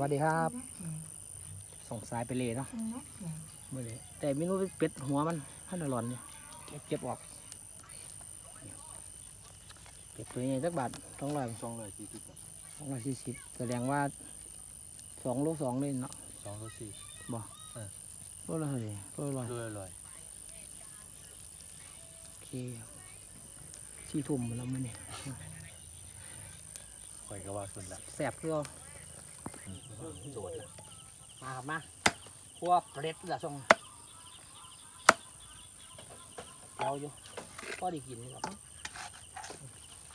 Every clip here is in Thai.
วัสดีครับ ส่งสายไปเลยเนาะมื่อเลยแต่เมนูเป็ดหัวมันพันอร่อยเนี่ยเก็บออกเป็ดตัวนี้สักบาทสองร้อยสองร้อยสี่สิบสองร้อยสี่สิบแสดงว่าสองโลสองเลยเนาะสองร้อยสี่โลละเท่าไหร่โลละร้อยด้วยอร่อยโอเคสี่ทุ่มแล้วมื้อนี้ข่อยก็ว่าคนละแสบเพื่อ โดดละมาครับมาพวกเปร็ดละส่งเอาอยู่พอได้กินนี่ครับ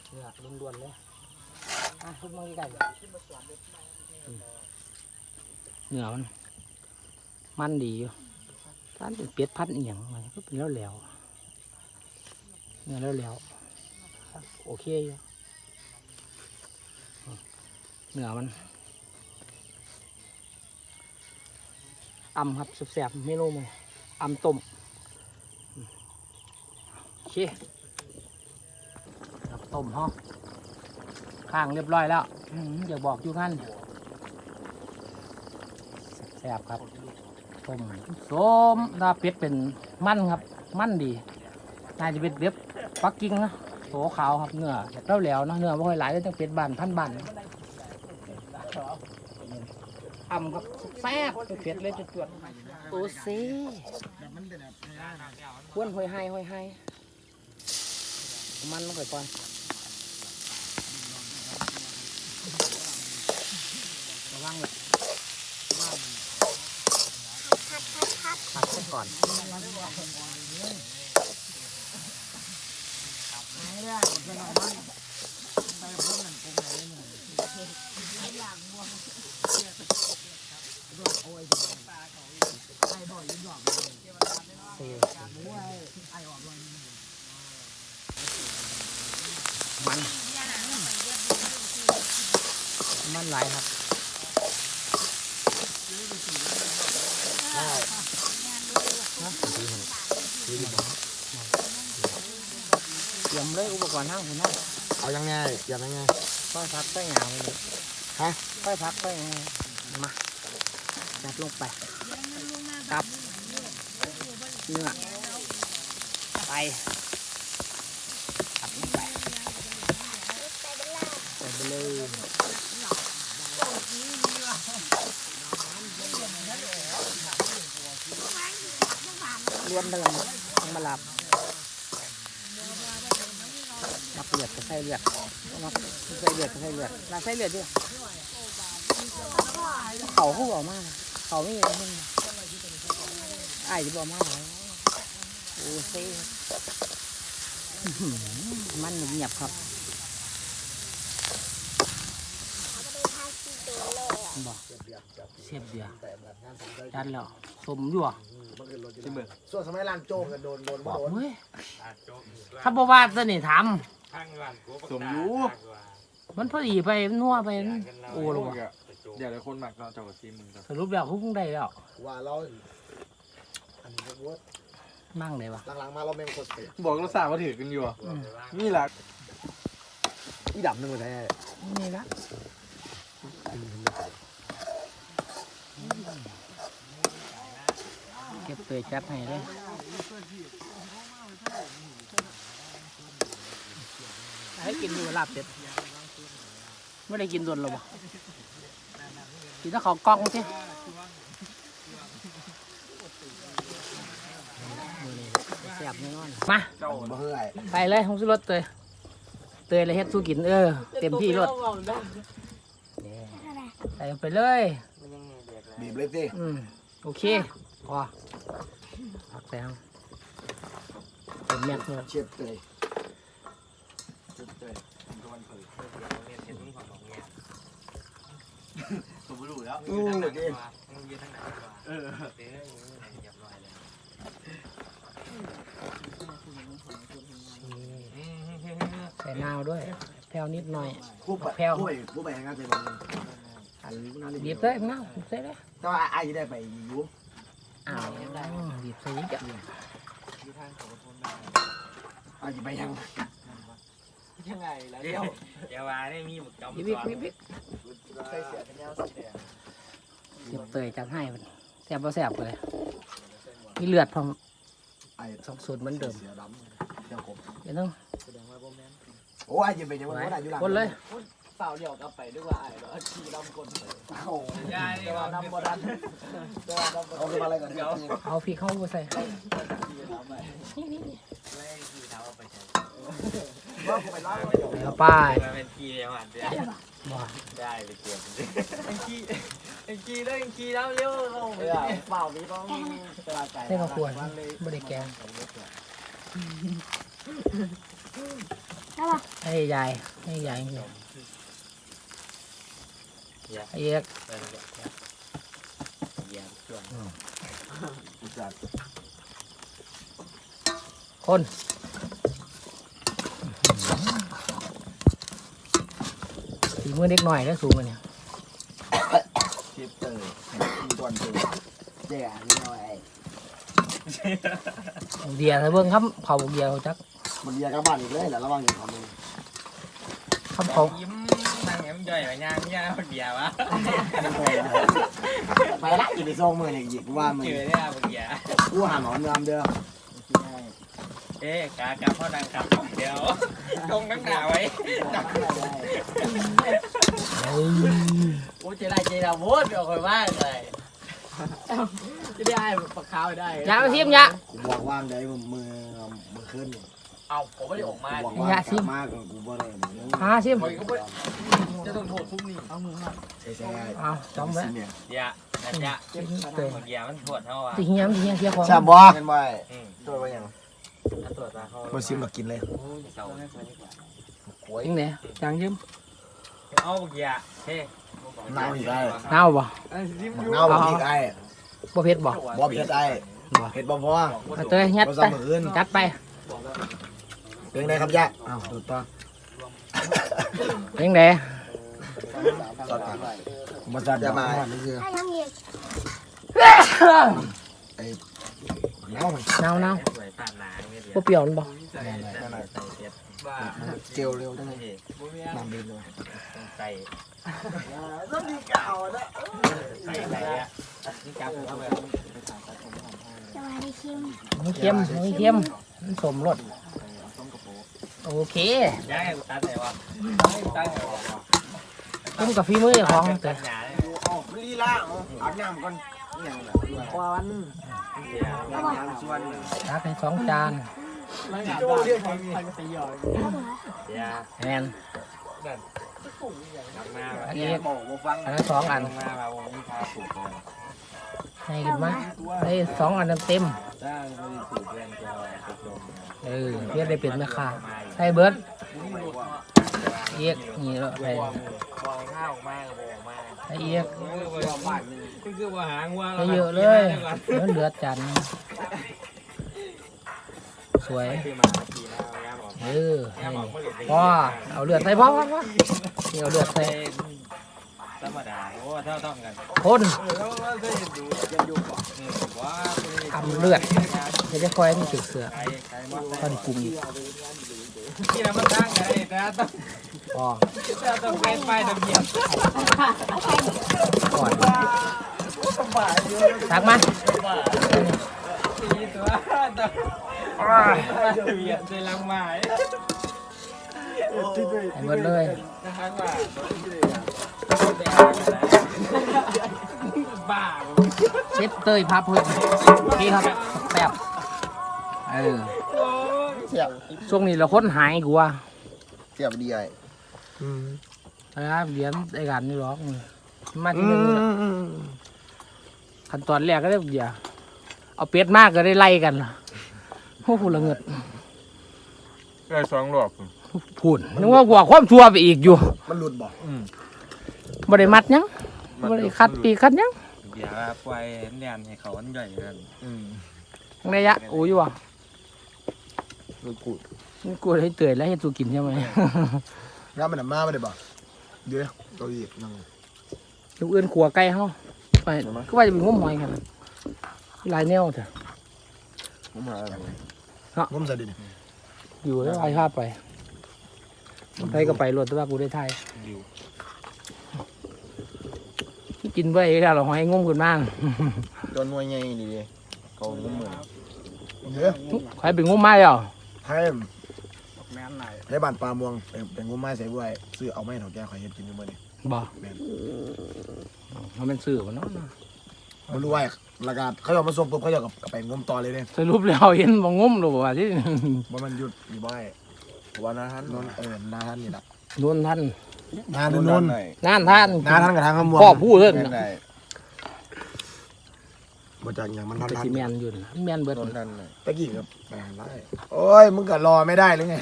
เนื้อล้วนๆเลยอะทุกมังใกล้ๆเลยอืมเนื้อมันมันดีอยู่ท่านเป็นเป็ดพันธุ์อหย่างมันก็เป็นแล้วแหล้วๆเนื้อแล้วแหล้วๆโอเคอยู่อืมเนื้อมัน อำครับแซ่บๆเมนูมันอำต้มโอเคครับต้มฮะข้างเรียบร้อยแล้วอย่าบอกอยู่งั้นแซ่บครับต้มส้มดาเป็ดเป็นมั่นครับมั่นดีน่าจะเป็นเบ็บปักกิ่งนะโถขาวครับเนื้อแล้วแหล้วเนาะเนื้อไม่ค่อยหลายเลยต้องเป็ดบานพันบาน อำครับแซ่บเป็ดเลยจุดๆโอ้เซ่ควนหอยไห้หอยไห้เอามันลงไปก่อนระวังเลยผัดซะก่อนเซ่ได้ มัน มันไหลครับเตรียมเลยอุปกรณ์ห้างคุณนะเอายังไงยังไงค่อยพักใส่หงาไปเลยฮะค่อยพักใส่หงามาจัดลงไป ครับเนื้อไปตัดลงไปใส่ไปเลยล้วนเดิมต้องมาหลับมักเลือดก็ใส่เลือดมักใส่เลือดก็ใส่เลือดลาใส่เลือดด้วยเขาเขาบอกมากเขาไม่มีอะ ไรไอ้ที่บอกมากเลยโอ้เซ่อื้อหือมันเงียบครับบอกเสียบเดียวจัดแล้วสมอยู่อะที่เมืองส่วนสมัยร้านโจ๊กกันโดนโดนบบ่อกโดนเฮ้ยถ้าบ่ว่าจะนี่ถามสมอยู่มันพอดีไปนัวไปโอ้โหเดี๋ยวเดี๋ยวคนหมักเราจะกับซีมึงสรุปแล้วเขาเพิ่งได้แล้วว่าเราอันนี้ก็ว่า มั่งได้ปะหลังๆมาเราไม่เป็นคนเสียบอกเราสาวว่าถือกันอยู่อะอืมนี่แหละอีดำนึงหมดแท้นี่ละเก็บเปยจับให้เลยให้กินอยู่กับลาบเป็ดไม่ได้กินโดนหรอปะกินถ้าเขากล้องใช่แซ่ บแน่นอนมาเจ้าบ่เฮ้ยไปเลยของสุรถเตยเตยเลยเฮ็ดสู้กินเออ เต็มที่รถใส่ลงไปเลย บีบเลยสิอืมโอเคพอพักแซงเป็นแม็กซ์เลยเชียบเลยผมรู้แล้ว อู้ดิเออ ส่นาวด้วย แพรวนิดหน่อยคู่ไปแพรวคู่ไปคู่ไปงานเสร็จแล้วอันนั้นบีบเลยนาวบีบใส่เลยแต่ว่าไอ้ได้ไปอยู่อ้าวบีบใส่อีกอะไอ้ไปยังยังไงแล้วเดี๋ยวอย่าว่าได้มีหมึกจอมบีบอีกบีบอีกใส่เสียกันยาวสีแดงเสียบเตยจัดให้มันแซ่บบ่แซ่บเลยมีเลือดพร้อมไอ้สองสูตรเหมือนเดิมเสือดำเสือขมเดี๋ยวต้อง โอ้ยจะเป็นยังไงวะอยู่หลังคนเลยเปล่าเดี่ยวกลับไปด้วยว่าไอ้เหรอขี่ดำคนโอ้ยายแต่ว่าดำบ่ดันแต่ว่าดำบ่เอาขึ้นมาอะไรก่อนเดี๋ยวเอาพริกเข้าไปใส่ว่าผมไปล้างแล้วป้ายมาเป็นกีเลยว่ะเดี๋ยวบ่ได้ไปเตรียมไอ้ขี่ไอ้ขี่ได้ไอ้ขี่ดำเร็วลงเปล่ามีต้องตลาดไก่ใส่ข้าวคั่วบ่ได้แกง ให้ยายให้ยายให้ยายไอ้เอกเออเยี่ยมช่วงจัดคนสีมือเด็กหน่อยแล้วสูงมันเนี่ยชิปเตอร์มีตอนเตอร์แย่นี่หน่อยเดียร์เบิ่งครับเขาบอกเดียร์เขาจัก มันเดียกับบ้านอีกเลยแหละระวังอย่างทำเลยคำเขายิ้มนั่งแง้มย่อยไปย่างย่างเบียร์วะไปละอย่าไปส่งมือเนี่ยหยิบว่ามือเจอเนี่ยเบียร์กูหาหนอนงามเด้อเอ๊ะกากาพ่อดังครับเดี๋ยวตรงนักหนาไว้เอ้ยโอ้เจได้เจดาโว้ยเดี๋ยวคอยว่าเลยจะได้ปากขาวได้ยาไปทิมยากูบอกว่างได้มือมือมือขึ้น เนี่ยเอาผมไม่ได้ออกมากูบอกว่างมากกูบ่ได้เหมือนหาชิมคอยก็ไม่จะต้องโทษคุ้มนี่เอามือมาใช่ใช่เอาจอมไว้เนี่ยเดี๋ยวนะจ๊ะเตยเบียร์มันปวดเท่าอะตีเฮียมตีเฮียมเทียของ ชาบ่เป็นบ่อืมตัวว่าอย่างถ้าตรวจมาเขาบ่ซิมมากินเลยเสายังไงจางยืมเอาเบียร์เฮ้เน่าอีกไอ้เน่าบ่เน่าอีกไอ้บ่เผ็ดบ่บ่เผ็ดไอ้เผ็ดบ่พอเอาเตยยัดบ่ไปซ้ำมืออื่นจัดไป เป็นไงครับยะอ้าวดูต่อยังไงมาจัดจะมานี่คือถ้ายังอีกเน่ามันเน่าเน่าสวยผ่านหนาเนี่ยเดี๋ยวบ่เปรี้ยวมันบ่ใส่ใส่ใส่เจ็บบ้าเจลเร็วได้ไหมน้ำเร็วเลยใส่ต้องดีเก่านะใส่ใส่อะนี่จับเข้าไปสวัสดีคิมมันเค็มมันเค็มมันสมรส โอเคย้ายกูตัดไหนวะตัดไหนวะต้มกับฝีมือเจ้าของเตตัยดหนาเลยอ๋อลีลาอาบน้ำก่อนอย่างแบบควันเดี๋ยวน้ำส่วนตักให้สองจานไม่หนาบ้านใครก็ตีหยอดเดี๋ยวแมนกลับมาอันนี้บอกว่าฟังอันนั้นสองอันลงมาเราวงนี้พาสูบเลยให้กันมาได้สองอันเต็มถ้าไม่ได้สูบเรียนจะติดลมๆ เออเรียกได้เป็นแม่ค้าใส่เบิร์ดเอียกนี่แล้วใส่วางข้าวมากับวงมาใส่เอียกก็คือว่าหางว่าใส่เยอะเลยแล้วเหลือจานหนึงสวยคือมาทีแล้วย่าบอกเออย่านี่บอกว่าเหลือพอเอาเลือดใส่พอพอพอนี่เอาเลือดใส่ ธรรมดาโอ้เท่าต้องกันคนว่าทำเลือดจะได้คอยมันติดเสือใครใครมาตอนปรุงอีกที่เรามาตั้งไงแต่ต้องพอต้องเป็นไปทะเบียนก่อนตักมาสี่ตัวต้องทะเบียนในลังไม้ให้หมดเลยนะครั บว่าบ้าเช็ดเตยพับเพิ่มโอเคครับแซ่บเออเสียบช่วงนี้เราค้นหายกูว่าเสียบดีไอ้นะครับเหรียญไอ้กันนี่หรอกมาที่นึงขั้นตอนแรกก็ได้เดียวเอาเป็ดมากก็ได้ไล่กันล่ะโอ้โหละเงิดได้สองรอบพูนนึกว่ากว่าความชัวไปอีกอยู่ มันหลุดบ่ บ่ได้มัดหยังบ่ได้คัดปีกคัดหยังเดี๋ยวปล่อยเนียนให้เขาอันใหญ่กันยังไงยะโอ้ยว่ะหลุดกูดนี่กูให้เตยแล้วให้ตูกินใช่ไหมน้ำมันมาไม่ได้บ่เดี๋ยวตัวอีกนั่งลูกเอื้อนขัวไก่เฮาไปก็ว่าจะเป็นงมหอยกันหลายแนวเถอะผมมาอะไรเนาะผมใส่ดิอยู่แล้วไอ้ภาพไปไปก็ไปรถแต่ว่ากูได้ทายอยู่ กินไว้แล้วเราหอยงมขึ้นมาโดนหน่วยใหญ่ดีเด้เขางมมือเยอะใครเป็นงมไม้เหรอให้แม่นไหนในบ้านปลาม่วงเป็นเป็นงูไม้ใส่บ้วยซื้อเอาไม้เถาแก่ข่อยเฮ็ดกินอยู่มื้อนี้บ่แม่นเขาเป็นสื่อวะเนาะบ่รู้ว่าแล้วก็เขาเอามาส่งปุ๊บเขาจะกับไปงมต่อเลยเด้สรุปแล้วเห็นบ่งมหรือว่าที่บ่มันหยุดอยู่บ่อยวันนั้นนนเออนาท่านนี่ล่ะนวลท่าน นาหรือนนหน่อยงานท่านนาท่านกับทางขมวงพ่อพูดเรื่องแม่นได้บ่จากอย่างมันทันก็ทันสิแมนอยู่นะแมนเบิดโดนนั่นหน่อยตะกี้กับแม่นไรโอ้ยมึงก็รอไม่ได้หรือไง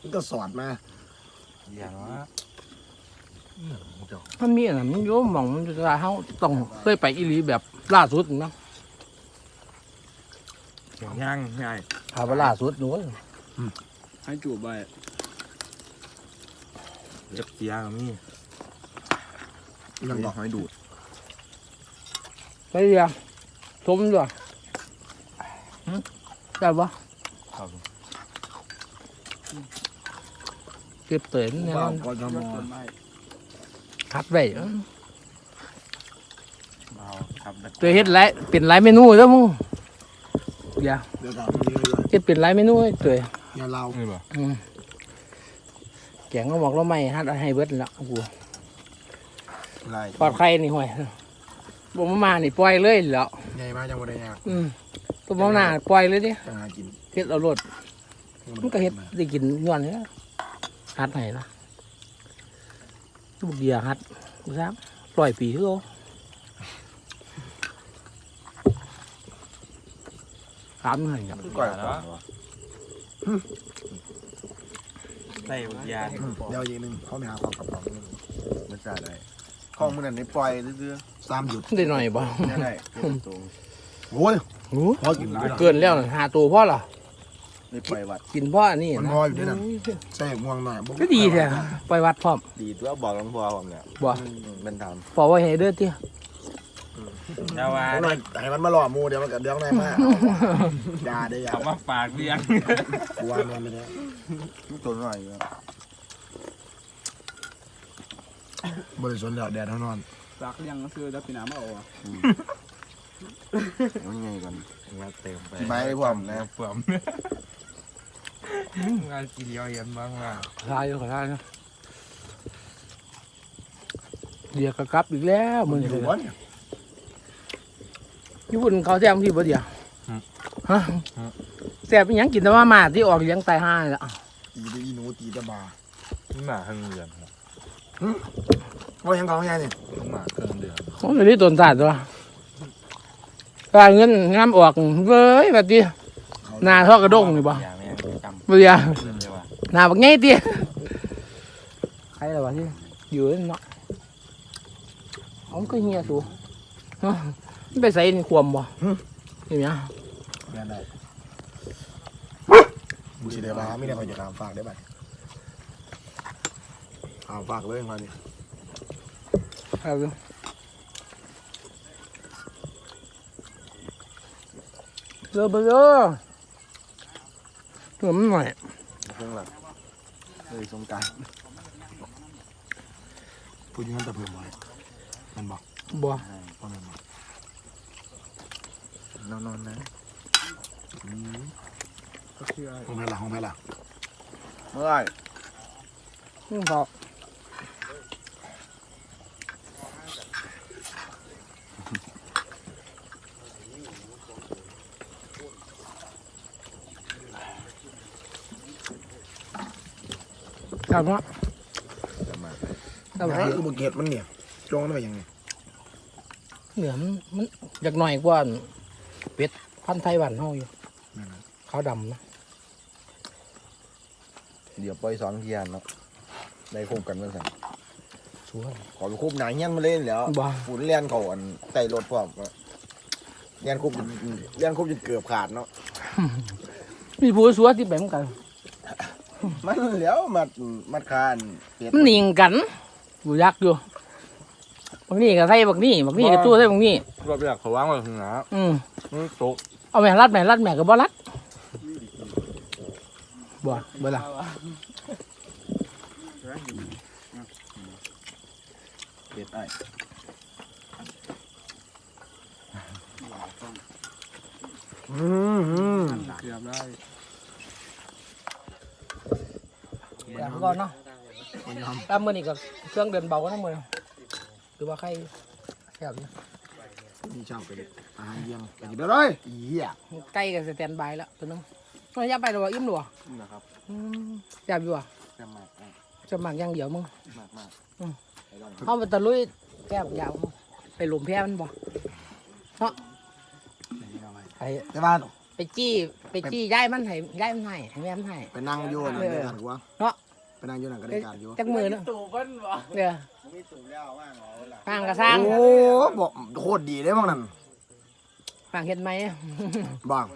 มึงก็สอดมาอย่างว่ามันมีอันนั้นมันโยมหมองมันจะเฮาต้องเคยไปอีหลีแบบล่าสุดเนาะย่างใหญ่พาไปล่าสุดนู้นให้จูบไปเจ็บเสียกับมี่ยังบอกหอยดูดไปเรียงชมด้วยหึได้ปะครับเก็บเต๋นเนี่ยเปล่าก็จะมอคัดไว้เอ้อเอาครับตัวเฮ็ดหลายเป็นหลายเมนูเด้อมึงอย่าเดี๋ยวก่อนมีอะไรเฮ็ดเป็นหลายเมนูไอ้ตัวอย่าเล่านี่บ่อืม แกงก็บอกเราไม่ฮัดให้เบิดแล้วกูไล่ปลอดไข่นี่ห่วยบ่มามานี่ปล่อยเลยแล้วใหญ่มากจังบ่ได้ยากอืมตัวมาหน้าปล่อยเลยดิจังหากินเฮ็ดเอารดมันก็เฮ็ดได้กินย้อนนี่ละฮัดให้ละลูกเดียฮัดกูซับปล่อยปีคือเอาถามหน่อยครับก่อยแล้ว ใส่บุญญาณเดี๋ยวอีกหนึงเขาไปหาความกับของมันจะได้ข้องมันอันนี้ปล่อยเรื่อยสามหยุดได้หน่อยบ่ๆนี่ได้ตรงโอ้ยโอ้พอกินอยู่นะเกินแล้วน่ะหาตัวพ่อล่ะนี่ปล่อยวัดกินพ่ออันนี้มันนะพออยู่ด้วยนะใส่ม่วงหน่อยบ่ก็ดีแท้ปล่อยวัดพร้อมดีตัวบอกหลวงพ่อผมเนี่ยบ่เป็นธรรมพอไว้ให้เด้อเตี้ ยชาวาเอาหน่อยให้มันมาหล่อหมูเดี๋ยวมันก็เดี๋ยวไหนมาอย่าได้อย่าเขามาฝากเลี้ยงกลัวมันไม่ได้ตัวหน่อยอยู่บริสุทธิ์เดี๋ยวแดดเท่านอนรักยังก็คือดับปีน้ำมาเอาอะมันไงก่อนมาเต็มไปที่ไม้ผมนะเฟื่อมงานกินเดียวเย็นบ้างว่าทายอยู่ขอทายนะเดี๋ยวก็กลับอีกแล้วมึมึงงอยู่เลยบ่น ญี่ปุ่นเขาแซ่บที่บ่เดียวฮะแซ่บอีหยังกินแต่ว่ามาที่ออกเลี้ยงตายห่านี่ละตีแตอีหนูตีแตะบาหมาเครื่องเดือนครับว่ายังเขาไงนี่หมาเครื่องเดือนเขาเลยที่ตนสาดตัวการเงินงามออกเว้ยแบบนี้หน้าทอดกระด้งนี่บ่อย่างนี้จำบ่เดียวเรื่องเดียวว่าหน้าบักไงเตี้ยใครล่ะวะที่อยู่นั่นเนาะเอามันก็เฮียสูฮะมัน ไปใส่ในความบ่นี่เนี่ยแม่นได้มึงสิได้บาไม่ได้คอยจะตามฝากได้บัดตามฝากเลยมานี่เอาดูเรือเบลอตัวมันหน่อยเครื่องหลักเลยสงการพูดอยังนั้นแต่เพิ่มไว้มันบอกบ่ว่ามันบอก นอนนอนนะอืมห้องแม่ละห้องแม่ละเมื่อไหร่อืมพอครับเนาะจะมาครับไหนอุบัติเหตุมันเนี่ยจงได้ยังไงเหนือมันมันอยากหน่อยกว่าเป็ด พันธุ์ไทยหวานเฮาอยู่นั่นน่ะขาวดำนะ เดี๋ยวปล่อยสองเทียนเนาะได้คุบกันเมื่อสั่งสวยขอไปคุบหนังเงี้ยมาเล่นแล้วบ่ฝุ่นเลียนเขาอันไต่รถพร้อมเลียนคุบจนเลียนคุบจนเกือบขาดเนาะ มีผู้สวยที่แบบกัน มันแล้วมัดมัดคานเป็ดมันหนิงกันกูยักอยู่บางนี่ก็ใส่บางนี่บางนี่ก็ตู้ใส่บางนี่รอบแรกเขาวางไว้ข้างหน้าอืมมันตก เอาแม่รัดแม่รัดแม่ก็บ่รัดบ่บ่ละเด็ดไอ้อืมเกือบได้แบบก่อนเนาะตามมือนี่ก็เครื่องเดินเบาก็ทั้งมือหรือว่าใครแคบเนี่ย อบไปเลยอาหารเยี่ยงไปกินเด้อเลยอีเหี้ยใกล้กับสแตนบายแล้วตัวนึงมันยับไปหรอวะอิ่มหรอวะนะครับอืมแซ่บอยู่อะแซ่บมากจะหมักอย่างเดียวมึงมากมากเอาไปตะลุยแซ่บยาวมึงไปหลุมแพ้มันบ่เนาะไปแต่ว่าไปจี้ไปจี้ย้ายมันให้ย้ายมันให้ให้แม่มันให้ไปนั่งอยู่นั่นด้วยการกูวะเนาะไปนั่งอยู่นั่นก็ได้การอยู่จักมือเนาะตู่เพิ่นบ่เดี๋ย มีตุ่มแล้วว่างเอาละฟางกระซังโอ้บอกโคตรดีเลยมั้งนั่นฟางเห็ดไหมบ้าง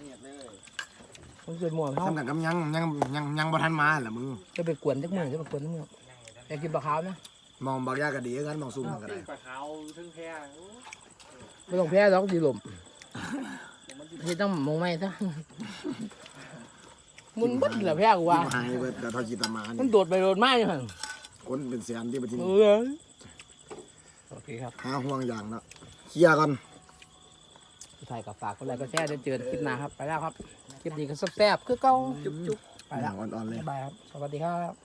มันเกิดหมวกเขาทำกันกับยังยังยังยังบ่ทันมาแหละมึงจะไปกวนจักมือจะไปกวนจักมืออยากกินปลาขาวนะมองบางอย่างก็ดีกันมองซุ่มก็ได้ปลาขาวทึ่งแพ้ไม่ต้องแพ้หรอกดีลมที่ต้องมองไม่ซะมุนบัดเหลือแพ้กูว่าที่หายไปแต่ทอจิตามามันนี่โดดไปโดดมาอยู่หั่นคนเป็นแสนที่ไปที่เอนี่อ โอเคครับหาห่วงอย่างเนาะเคลียร์กันสุดท้ายก็ฝากคนไรก็แชร์ได้เจอกันคลิปหน้าครับ ไปแล้วครับ คลิปนี้ก็แซ่บๆคือเก่าจุ๊บๆไปแล้วอ่อนๆเลย บ๊ายบายครับ สวัสดีครับ